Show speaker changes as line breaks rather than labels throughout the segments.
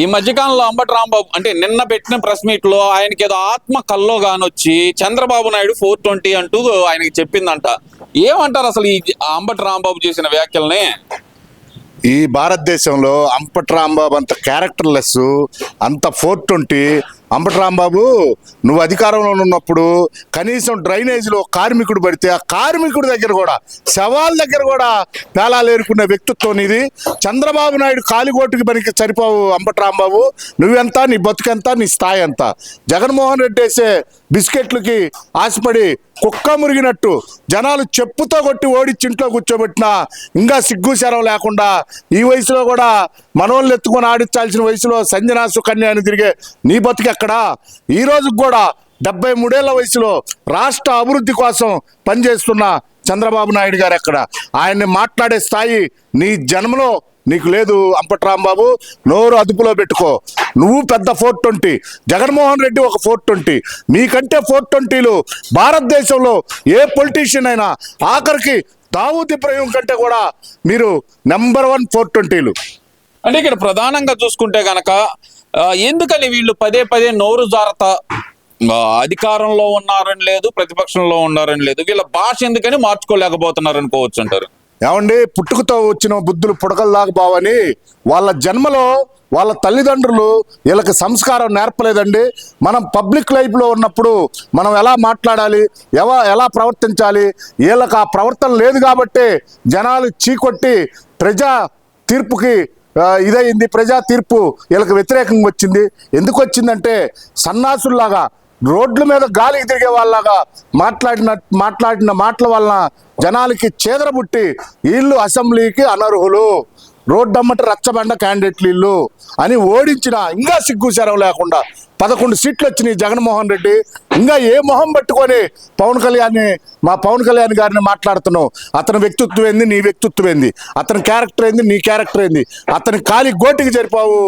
ఈ మధ్యకాలంలో అంబటి రాంబాబు అంటే నిన్న పెట్టిన ప్రెస్ మీట్లో ఆయనకి ఏదో ఆత్మ కల్లో గానొచ్చి చంద్రబాబు నాయుడు ఫోర్ ట్వంటీ అంటూ ఆయనకి చెప్పిందంట. ఏమంటారు అసలు ఈ అంబటి రాంబాబు చేసిన వ్యాఖ్యల్ని?
ఈ భారతదేశంలో అంపటి రాంబాబు అంత క్యారెక్టర్లెస్ అంత ఫోర్ ట్వంటీ అంబటి రాంబాబు నువ్వు అధికారంలో ఉన్నప్పుడు కనీసం డ్రైనేజీలో కార్మికుడు పడితే ఆ కార్మికుడి దగ్గర కూడా శవాల దగ్గర కూడా పేలాలు ఏరుకునే వ్యక్తిత్వం ఇది చంద్రబాబు నాయుడు కాలిగోటుకి పనికి సరిపోవు అంబటి రాంబాబు నువ్వెంత నీ బతుకెంత నీ స్థాయి ఎంత జగన్మోహన్ రెడ్డి వేసే బిస్కెట్లకి ఆశపడి కుక్క మురిగినట్టు జనాలు చెప్పుతో కొట్టి ఓడిచ్చి ఇంట్లో కూర్చోబెట్టినా ఇంకా సిగ్గు శరం లేకుండా ఈ వయసులో కూడా మనోళ్ళు ఎత్తుకొని ఆడించాల్సిన వయసులో సంజనా సుకన్య అని తిరిగే నీ బతుకెక్కడా ఈ రోజుకి కూడా డెబ్బై మూడేళ్ళ వయసులో రాష్ట్ర అభివృద్ధి కోసం పనిచేస్తున్న చంద్రబాబు నాయుడు గారు అక్కడ. ఆయన్ని మాట్లాడే స్థాయి నీ జన్మలో నీకు లేదు అంపట్రాంబాబు. నోరు అదుపులో పెట్టుకో. నువ్వు పెద్ద ఫోర్ ట్వంటీ. జగన్మోహన్ రెడ్డి ఒక ఫోర్ ట్వంటీ. మీకంటే ఫోర్ ట్వంటీలు భారతదేశంలో ఏ పొలిటీషియన్ అయినా ఆఖరికి దావూద్ ఇబ్రహీం కంటే కూడా మీరు నెంబర్ వన్ ఫోర్ ట్వంటీలు.
అంటే ఇక్కడ ప్రధానంగా చూసుకుంటే కనుక ఎందుకని వీళ్ళు పదే పదే నోరు జారత? అధికారంలో ఉన్నారని లేదు ప్రతిపక్షంలో ఉన్నారని లేదు. వీళ్ళ భాష ఎందుకని మార్చుకోలేకపోతున్నారు అనుకోవచ్చు అంటారు.
ఏమండి పుట్టుకతో వచ్చిన బుద్ధులు పుడకల్లాగా బావని వాళ్ళ జన్మలో వాళ్ళ తల్లిదండ్రులు వీళ్ళకి సంస్కారం నేర్పలేదండి. మనం పబ్లిక్ లైఫ్లో ఉన్నప్పుడు మనం ఎలా మాట్లాడాలి ఎవ ఎలా ప్రవర్తించాలి వీళ్ళకి ఆ ప్రవర్తన లేదు కాబట్టి జనాలు చీకొట్టి ప్రజా తీర్పుకి ఇదైంది ప్రజా తీర్పు. వీళ్ళకి వ్యతిరేకంగా వచ్చింది. ఎందుకు వచ్చిందంటే సన్నాసుల్లాగా రోడ్ల మీద గాలికి తిరిగే వాళ్ళలాగా మాట్లాడిన మాట్లాడిన మాటల వలన జనాలకి చేదరబుట్టి వీళ్ళు అసెంబ్లీకి అనర్హులు. రోడ్డమ్మట రచ్చబండ క్యాండిడేట్లు వీళ్ళు అని ఓడించిన ఇంకా సిగ్గు శరం లేకుండా పదకొండు సీట్లు వచ్చినాయి జగన్మోహన్ రెడ్డి. ఇంకా ఏ మొహం పట్టుకొని పవన్ కళ్యాణ్ మా పవన్ కళ్యాణ్ గారిని మాట్లాడుతున్నావు? అతని వ్యక్తిత్వం ఏంది నీ వ్యక్తిత్వం ఏంది? అతని క్యారెక్టర్ ఏంది నీ క్యారెక్టర్ ఏంది? అతని కాలి గోటికి జరిపావు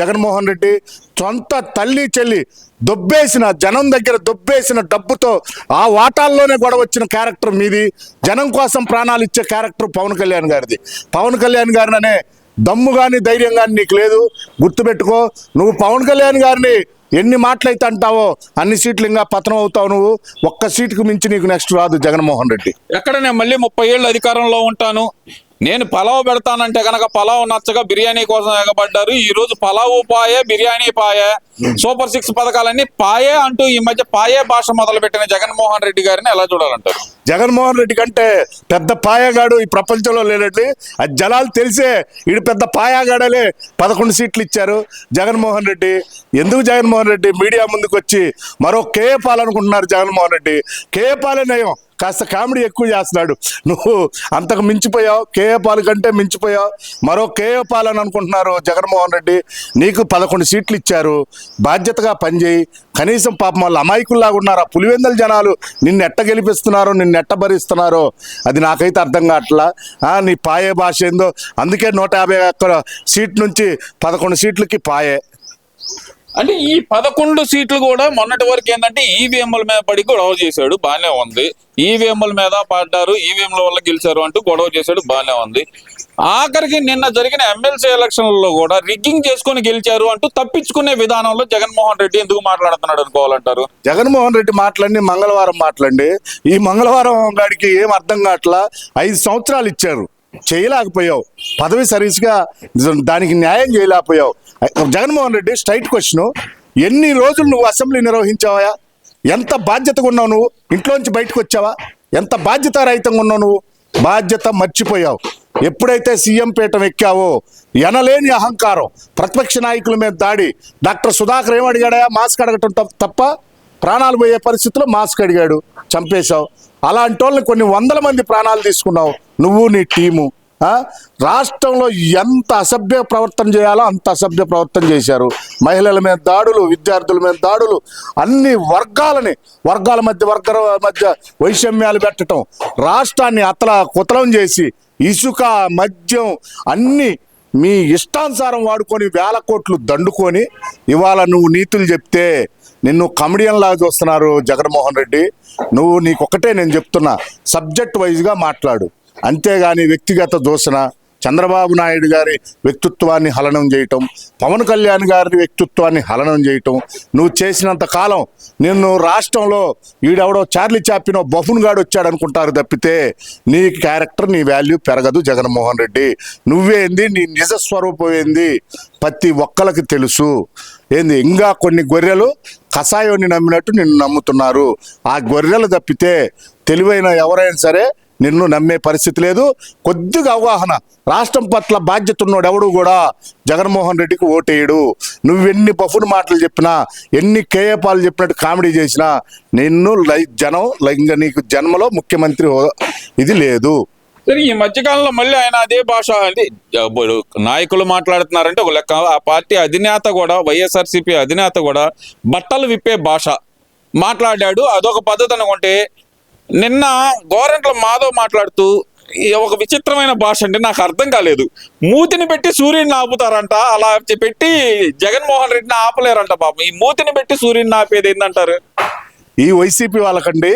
జగన్మోహన్ రెడ్డి. సొంత తల్లి చెల్లి దొబ్బేసిన జనం దగ్గర దొబ్బేసిన డబ్బుతో ఆ వాటాల్లోనే గొడవ వచ్చిన క్యారెక్టర్ మీది. జనం కోసం ప్రాణాలు ఇచ్చే క్యారెక్టర్ పవన్ కళ్యాణ్ గారిది. పవన్ కళ్యాణ్ గారిని అనే దమ్ము కానీ ధైర్యం కానీ నీకు లేదు. గుర్తుపెట్టుకో నువ్వు పవన్ కళ్యాణ్ గారిని ఎన్ని మాటలైతే అంటావో అన్ని సీట్లు ఇంకా పతనం అవుతావు నువ్వు. ఒక్క సీటుకు మించి నీకు నెక్స్ట్ రాదు జగన్మోహన్ రెడ్డి.
ఎక్కడ నేను మళ్ళీ ముప్పై ఏళ్ళు అధికారంలో ఉంటాను. నేను పలావ్ పెడతానంటే కనుక పలావ్ నచ్చగా బిర్యానీ కోసం ఎగబడ్డారు ఈ రోజు పలావ్ పాయే బిర్యానీ పాయే సూపర్ సిక్స్ పథకాలన్నీ పాయే అంటూ ఈ మధ్య పాయే భాష మొదలుపెట్టిన జగన్మోహన్ రెడ్డి గారిని ఎలా చూడాలంటారు?
జగన్మోహన్ రెడ్డి కంటే పెద్ద పాయగాడు ఈ ప్రపంచంలో లేనట్టు ఆ జనాలు తెలిసే ఇడు పెద్ద పాయగాడలే పదకొండు సీట్లు ఇచ్చారు జగన్మోహన్ రెడ్డి. ఎందుకు జగన్మోహన్ రెడ్డి మీడియా ముందుకు వచ్చి మరో కేపాలనుకుంటున్నారు జగన్మోహన్ రెడ్డి? కేపాలే నయం. కాస్త కామెడీ ఎక్కువ చేస్తున్నాడు. నువ్వు అంతకు మించిపోయావు కేఏ పాల్ కంటే మించిపోయావు మరో కేఏ పాల్ అని అనుకుంటున్నారు జగన్మోహన్ రెడ్డి. నీకు పదకొండు సీట్లు ఇచ్చారు బాధ్యతగా పనిచేయి. కనీసం పాపం వాళ్ళు అమాయకుల్లాగా ఉన్నారు. ఆ పులివెందల జనాలు నిన్ను ఎట్ట గెలిపిస్తున్నారో నిన్ను ఎట్ట భరిస్తున్నారో అది నాకైతే అర్థం కావట్లా. నీ పాయే భాష ఏందో. అందుకే నూట యాభై ఒక్క సీట్ నుంచి పదకొండు సీట్లకి పాయే.
అంటే ఈ పదకొండు సీట్లు కూడా మొన్నటి వరకు ఏంటంటే ఈవీఎంల మీద పడి గొడవ చేశాడు బాగానే ఉంది. ఈవీఎంల మీద పడ్డారు ఈవీఎంల వల్ల గెలిచారు అంటూ గొడవ చేశాడు బాగానే ఉంది. ఆఖరికి నిన్న జరిగిన ఎమ్మెల్సీ ఎలక్షన్లలో కూడా రిగ్గింగ్ చేసుకొని గెలిచారు అంటూ తప్పించుకునే విధానంలో జగన్మోహన్ రెడ్డి ఎందుకు మాట్లాడుతున్నాడు అనుకోవాలంటారు?
జగన్మోహన్ రెడ్డి మాట్లాడి మంగళవారం మాట్లాడి. ఈ మంగళవారం గాడికి ఏం అర్థం కావట్లా? ఐదు సంవత్సరాలు ఇచ్చారు. చేయలేకపోయావు. పదవి సర్వీస్గా దానికి న్యాయం చేయలేకపోయావు. జగన్మోహన్ రెడ్డి స్ట్రైట్ క్వశ్చను ఎన్ని రోజులు నువ్వు అసెంబ్లీ నిర్వహించావా ఎంత బాధ్యతగా ఉన్నావు నువ్వు? ఇంట్లోంచి బయటకు వచ్చావా? ఎంత బాధ్యత రహితంగా ఉన్నావు నువ్వు? బాధ్యత మర్చిపోయావు. ఎప్పుడైతే సీఎం పీఠం ఎక్కావో ఎనలేని అహంకారం. ప్రతిపక్ష నాయకుల మీద దాడి. డాక్టర్ సుధాకర్ ఏమడిగాడా మాస్క్ అడగటం తప్ప ప్రాణాలు పోయే పరిస్థితిలో మాస్క్ అడిగాడు. చంపేశావు. అలాంటి వాళ్ళని కొన్ని వందల మంది ప్రాణాలు తీసుకున్నావు. నువ్వు నీ టీము. రాష్ట్రంలో ఎంత అసభ్య ప్రవర్తన చేయాలో అంత అసభ్య ప్రవర్తన చేశారు. మహిళల మీద దాడులు విద్యార్థుల మీద దాడులు అన్ని వర్గాలని వర్గాల మధ్య వర్గాల మధ్య వైషమ్యాలు పెట్టడం రాష్ట్రాన్ని అతల కుతలం చేసి ఇసుక మద్యం అన్ని మీ ఇష్టానుసారం వాడుకొని వేల కోట్లు దండుకొని ఇవాళ నువ్వు నీతులు చెప్తే నిన్ను కమెడియన్ లాగా చూస్తున్నారు జగన్మోహన్ రెడ్డి. నువ్వు నీకొక్కటే నేను చెప్తున్నా. సబ్జెక్ట్ వైజ్గా మాట్లాడు. అంతేగాని వ్యక్తిగత దూషణ. చంద్రబాబు నాయుడు గారి వ్యక్తిత్వాన్ని హలనం చేయటం పవన్ కళ్యాణ్ గారి వ్యక్తిత్వాన్ని హలనం చేయటం నువ్వు చేసినంత కాలం నిన్ను రాష్ట్రంలో ఈడెవడో చార్లీ చాపినో బఫున్ గాడు వచ్చాడు అనుకుంటారు తప్పితే నీ క్యారెక్టర్ నీ వాల్యూ పెరగదు జగన్మోహన్ రెడ్డి. నువ్వేంది నీ నిజ స్వరూపం ఏంది? ప్రతి ఒక్కరికి తెలుసు. ఏంది? ఇంకా కొన్ని గొర్రెలు కషాయాన్ని నమ్మినట్టు నిన్ను నమ్ముతున్నారు. ఆ గొర్రెలు తప్పితే తెలివైన ఎవరైనా సరే నిన్ను నమ్మే పరిస్థితి లేదు. కొద్దిగా అవగాహన. రాష్ట్రం పట్ల బాధ్యత ఉన్నోడు ఎవడు కూడా జగన్మోహన్ రెడ్డికి ఓటేయడు. నువ్వెన్ని బఫున్ మాటలు చెప్పినా ఎన్ని కేయపాలు చెప్పినట్టు కామెడీ చేసినా నిన్ను లై జనం లై- నీకు జన్మలో ముఖ్యమంత్రి ఇది లేదు.
సరే ఈ మధ్యకాలంలో మళ్ళీ ఆయన అదే భాష అంటే నాయకులు మాట్లాడుతున్నారంటే ఒక లెక్క. ఆ పార్టీ అధినేత కూడా వైఎస్ఆర్సీపీ అధినేత కూడా బట్టలు విప్పే భాష మాట్లాడాడు. అదొక పద్ధతి అనుకుంటే నిన్న గోరంట్ల మాధవ్ మాట్లాడుతూ ఈ ఒక విచిత్రమైన భాష అంటే నాకు అర్థం కాలేదు. మూతిని పెట్టి సూర్యుడిని ఆపుతారంట అలా పెట్టి జగన్మోహన్ రెడ్డిని ఆపలేరంట పాపం ఈ మూతిని పెట్టి సూర్యుడిని ఆపేది ఏంటంటారు
ఈ వైసీపీ వాళ్ళకండి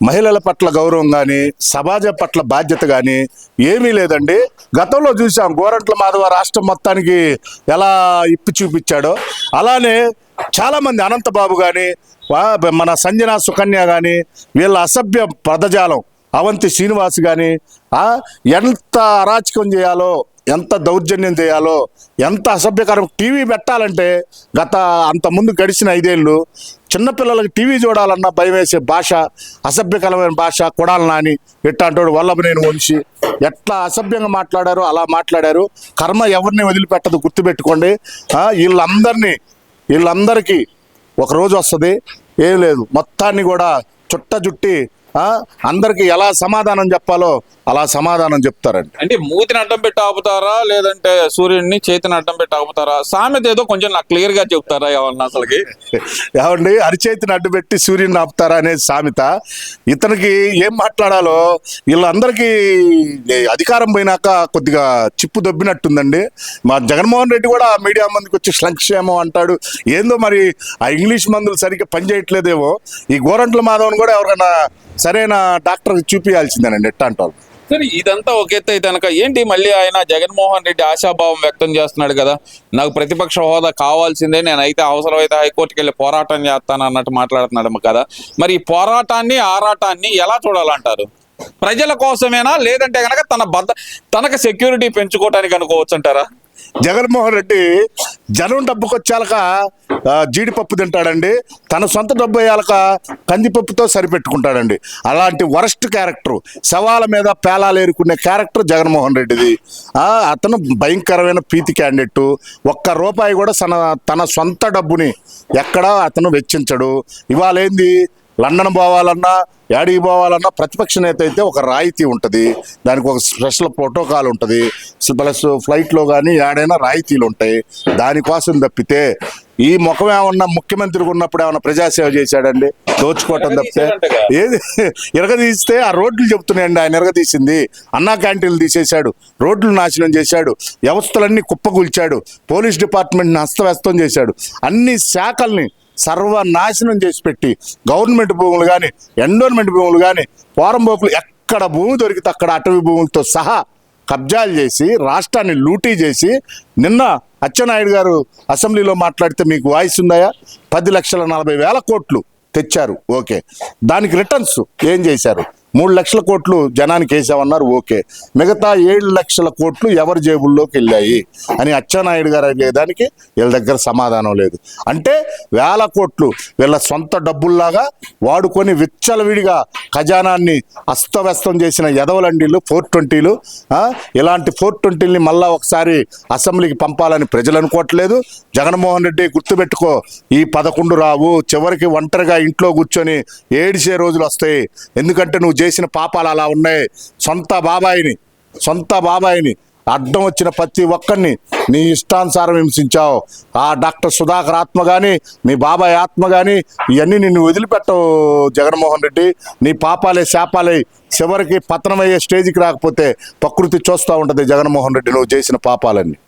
మహిళల పట్ల గౌరవం కానీ సమాజం పట్ల బాధ్యత కానీ ఏమీ లేదండి. గతంలో చూసాం గోరంట్ల మాధవ రాష్ట్రం మొత్తానికి ఎలా ఇప్పి చూపించాడో అలానే చాలామంది అనంతబాబు కానీ మన సంజన సుకన్య కానీ వీళ్ళ అసభ్య పదజాలం అవంతి శ్రీనివాస్ కానీ ఎంత అరాచకం చేయాలో ఎంత దౌర్జన్యం చేయాలో ఎంత అసభ్యకరం టీవీ పెట్టాలంటే గత అంత ముందు గడిచిన ఐదేళ్ళు చిన్నపిల్లలకి టీవీ చూడాలన్న భయం వేసే భాష అసభ్యకరమైన భాష కొడాల నాని ఎట్టాంటోడు వల్లభనేని వంశీ. ఎట్లా అసభ్యంగా మాట్లాడారో అలా మాట్లాడారు. కర్మ ఎవరిని వదిలిపెట్టదు గుర్తుపెట్టుకోండి. వీళ్ళందరినీ వీళ్ళందరికీ ఒక రోజు వస్తుంది. ఏం లేదు మొత్తాన్ని కూడా చుట్ట జుట్టి అందరికీ ఎలా సమాధానం చెప్పాలో అలా సమాధానం చెప్తారండి
అంటే మూతిని అడ్డం పెట్టి ఆపుతారా? లేదంటే సూర్యుడిని చేతిని అడ్డం పెట్టి ఆపుతారా? సామెత ఏదో కొంచెం నాకు క్లియర్గా చెప్తారా ఏమన్నా అసలుకి?
ఏమండి అరిచేతిని అడ్డుపెట్టి సూర్యుని ఆపుతారా అనేది సామెత. ఇతనికి ఏం మాట్లాడాలో వీళ్ళందరికీ అధికారం పోయినాక కొద్దిగా చిప్పు దొబ్బినట్టుందండి. మా జగన్మోహన్ రెడ్డి కూడా మీడియా మందికి వచ్చి సంక్షేమం అంటాడు. ఏందో మరి ఆ ఇంగ్లీష్ మందులు సరిగ్గా పనిచేయట్లేదేమో. ఈ గోరంట్ల మాధవన్ కూడా ఎవరైనా సరైన డాక్టర్ చూపించాల్సిందేనండి ఎట్ట అంటారు
సరే ఇదంతా ఒక ఎత్తు అయితే కనుక ఏంటి? మళ్ళీ ఆయన జగన్మోహన్ రెడ్డి ఆశాభావం వ్యక్తం చేస్తున్నాడు కదా. నాకు ప్రతిపక్ష హోదా కావాల్సిందే నేనైతే అవసరమైతే హైకోర్టుకి వెళ్ళి పోరాటం చేస్తాను అన్నట్టు మాట్లాడుతున్నాడు కదా. మరి ఈ పోరాటాన్ని ఆరాటాన్ని ఎలా చూడాలంటారు? ప్రజల కోసమేనా? లేదంటే కనుక తన బద్ద తనకు సెక్యూరిటీ పెంచుకోవటానికి అనుకోవచ్చు అంటారా
జగన్మోహన్ రెడ్డి జనం డబ్బుకి వచ్చాక జీడిపప్పు తింటాడండి. తన సొంత డబ్బు అయ్యాక కందిపప్పుతో సరిపెట్టుకుంటాడండి. అలాంటి వరస్ట్ క్యారెక్టర్ సవాల మీద పేలాలు ఏరుకునే క్యారెక్టర్ జగన్మోహన్ రెడ్డిది. అతను భయంకరమైన పీతి క్యాండిడేట్. ఒక్క రూపాయి కూడా తన తన సొంత డబ్బుని ఎక్కడా అతను వెచ్చించడు. ఇవాళ ఏంది లండన్ పోవాలన్నా యాడికి పోవాలన్నా ప్రతిపక్ష నేత అయితే ఒక రాయితీ ఉంటుంది. దానికి ఒక స్పెషల్ ప్రోటోకాల్ ఉంటుంది. ప్లస్ ఫ్లైట్లో కానీ ఏడైనా రాయితీలు ఉంటాయి. దానికోసం తప్పితే ఈ ముఖం ఏమన్నా ముఖ్యమంత్రిగా ఉన్నప్పుడు ఏమన్నా ప్రజాసేవ చేశాడండి? దోచుకోవటం తప్పితే. ఏది? ఎరగదీస్తే ఆ రోడ్లు చెప్తున్నాయండి ఆయన ఎరగదీసింది అన్నా క్యాంటీన్లు తీసేశాడు. రోడ్లు నాశనం చేశాడు. వ్యవస్థలన్నీ కుప్పకూల్చాడు. పోలీస్ డిపార్ట్మెంట్ని హస్తవ్యస్తం చేశాడు. అన్ని శాఖల్ని సర్వనాశనం చేసి పెట్టి గవర్నమెంట్ భూములు కానీ ఎండోన్మెంట్ భూములు కానీ పోరంబోకులు ఎక్కడ భూమి దొరికితే అక్కడ అటవీ భూములతో సహా కబ్జాలు చేసి రాష్ట్రాన్ని లూటీ చేసి నిన్న అచ్చెన్నాయుడు గారు అసెంబ్లీలో మాట్లాడితే మీకు వాయిస్ ఉందాయా? పది లక్షల నలభై వేల కోట్లు తెచ్చారు. ఓకే. దానికి రిటర్న్స్ ఏం చేశారు? మూడు లక్షల కోట్లు జనానికి వేసామన్నారు ఓకే. మిగతా ఏడు లక్షల కోట్లు ఎవరి జేబుల్లోకి వెళ్ళాయి? అని అచ్చెన్నాయుడు గారు అనేదానికి వీళ్ళ దగ్గర సమాధానం లేదు. అంటే వేల కోట్లు వీళ్ళ సొంత డబ్బుల్లాగా వాడుకొని విచ్చలవిడిగా ఖజానాన్ని అస్తవ్యస్తం చేసిన ఎదవలండీలు ఫోర్ ట్వంటీలు ఇలాంటి ఫోర్ ట్వంటీని మళ్ళా ఒకసారి అసెంబ్లీకి పంపాలని ప్రజలు అనుకోవట్లేదు. జగన్మోహన్ రెడ్డి గుర్తుపెట్టుకో ఈ పదకొండు రావు చివరికి ఒంటరిగా ఇంట్లో కూర్చొని ఏడిసే రోజులు వస్తాయి. ఎందుకంటే నువ్వు చేసిన పాపాలు అలా ఉన్నాయి. సొంత బాబాయిని సొంత బాబాయిని అడ్డం వచ్చిన ప్రతి ఒక్కరిని నీ ఇష్టానుసారం హింసించావు. ఆ డాక్టర్ సుధాకర్ ఆత్మ కానీ మీ బాబాయ్ ఆత్మ కానీ ఇవన్నీ నిన్ను వదిలిపెట్టవు జగన్మోహన్ రెడ్డి. నీ పాపాలే శాపాలే చివరికి పతనమయ్యే స్టేజ్కి రాకపోతే ప్రకృతి చూస్తూ ఉంటుంది జగన్మోహన్ రెడ్డి నువ్వు చేసిన పాపాలన్నీ.